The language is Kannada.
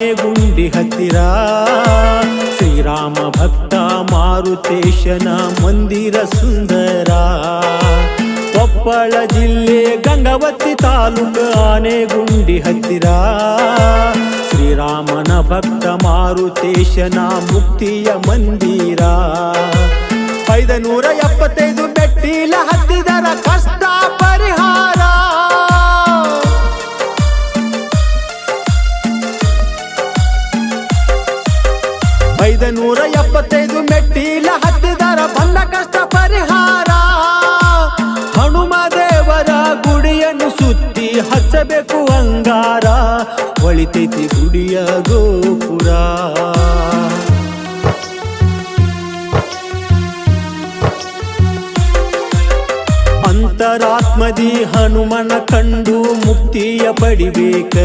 ಗುಂಡಿ ಹತ್ತಿರ. ಶ್ರೀರಾಮ ಭಕ್ತ ಮಾರುತೇಶನ ಮಂದಿರ ಸುಂದರ. ಕೊಪ್ಪಳ ಜಿಲ್ಲೆ ಗಂಗಾವತಿ ತಾಲೂಕು ಆನೆಗುಂಡಿ ಹತ್ತಿರ. ಶ್ರೀರಾಮನ ಭಕ್ತ ಮಾರುತೇಶನ ಮುಕ್ತಿಯ ಮಂದಿರ. ಐದನೂರ ಎಪ್ಪತ್ತೈದು ಮೆಟ್ಟಿಲ ಐದನೂರ ಎಪ್ಪತ್ತೈದು ಮೆಟ್ಟಿಲ ಹತ್ತಿದರ ಬಂದ ಕಷ್ಟ ಪರಿಹಾರ. ಹನುಮ ದೇವರ ಗುಡಿಯನ್ನು ಸುತ್ತಿ ಹಚ್ಚಬೇಕು ಅಂಗಾರ. ಒಳಿತೈತಿ ಗುಡಿಯ ಗೋಪುರ. ಅಂತರಾತ್ಮದಿ ಹನುಮನ ಕಂಡು ಮುಕ್ತಿಯ ಪಡಿಬೇಕ.